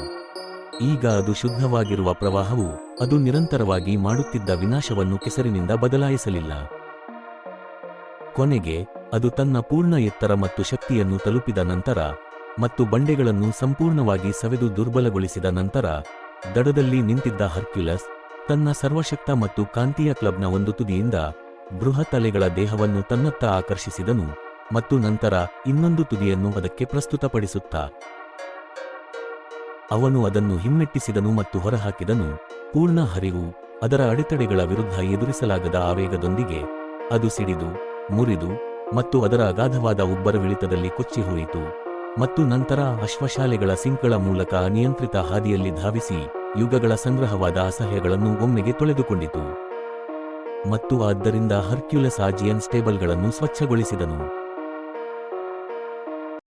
ಈಗ ಅದು ಶುದ್ಧವಾಗಿರುವ ಪ್ರವಾಹವು ಅದು ನಿರಂತರವಾಗಿ ಮಾಡುತ್ತಿದ್ದ ವಿನಾಶವನ್ನು ಕೆಸರಿನಿಂದ ಬದಲಾಯಿಸಲಿಲ್ಲ. ಕೊನೆಗೆ ಅದು ತನ್ನ ಪೂರ್ಣ ಎತ್ತರ ಮತ್ತು ಶಕ್ತಿಯನ್ನು ತಲುಪಿದ ನಂತರ ಮತ್ತು ಬಂಡೆಗಳನ್ನು ಸಂಪೂರ್ಣವಾಗಿ ಸವೆದು ದುರ್ಬಲಗೊಳಿಸಿದ ನಂತರ, ದಡದಲ್ಲಿ ನಿಂತಿದ್ದ ಹರ್ಕ್ಯುಲಸ್ ತನ್ನ ಸರ್ವಶಕ್ತ ಮತ್ತು ಕಾಂತೀಯ ಕ್ಲಬ್ನ ಒಂದು ತುದಿಯಿಂದ ಬೃಹತ್ ಅಲೆಗಳ ದೇಹವನ್ನು ತನ್ನತ್ತ ಆಕರ್ಷಿಸಿದನು ಮತ್ತು ನಂತರ ಇನ್ನೊಂದು ತುದಿಯನ್ನು ಅದಕ್ಕೆ ಪ್ರಸ್ತುತಪಡಿಸುತ್ತಾ, ಅವನು ಅದನ್ನು ಹಿಮ್ಮೆಟ್ಟಿಸಿದನು ಮತ್ತು ಹೊರಹಾಕಿದನು. ಪೂರ್ಣ ಹರಿವು ಅದರ ಅಡೆತಡೆಗಳ ವಿರುದ್ಧ ಎದುರಿಸಲಾಗದ ಆವೇಗದೊಂದಿಗೆ ಅದು ಸಿಡಿದು, ಮುರಿದು ಮತ್ತು ಅದರ ಅಗಾಧವಾದ ಉಬ್ಬರವಿಳಿತದಲ್ಲಿ ಕೊಚ್ಚಿಹೋಯಿತು ಮತ್ತು ನಂತರ ಅಶ್ವಶಾಲೆಗಳ ಸಿಂಕ್ಗಳ ಮೂಲಕ ಅನಿಯಂತ್ರಿತ ಹಾದಿಯಲ್ಲಿ ಧಾವಿಸಿ ಯುಗಗಳ ಸಂಗ್ರಹವಾದ ಅಸಹ್ಯಗಳನ್ನು ಒಮ್ಮೆಗೆ ತೊಳೆದುಕೊಂಡಿತು. ಮತ್ತು ಆದ್ದರಿಂದ ಹರ್ಕ್ಯುಲಸ್ ಆಜಿಯನ್ ಸ್ಟೇಬಲ್ಗಳನ್ನು ಸ್ವಚ್ಛಗೊಳಿಸಿದನು.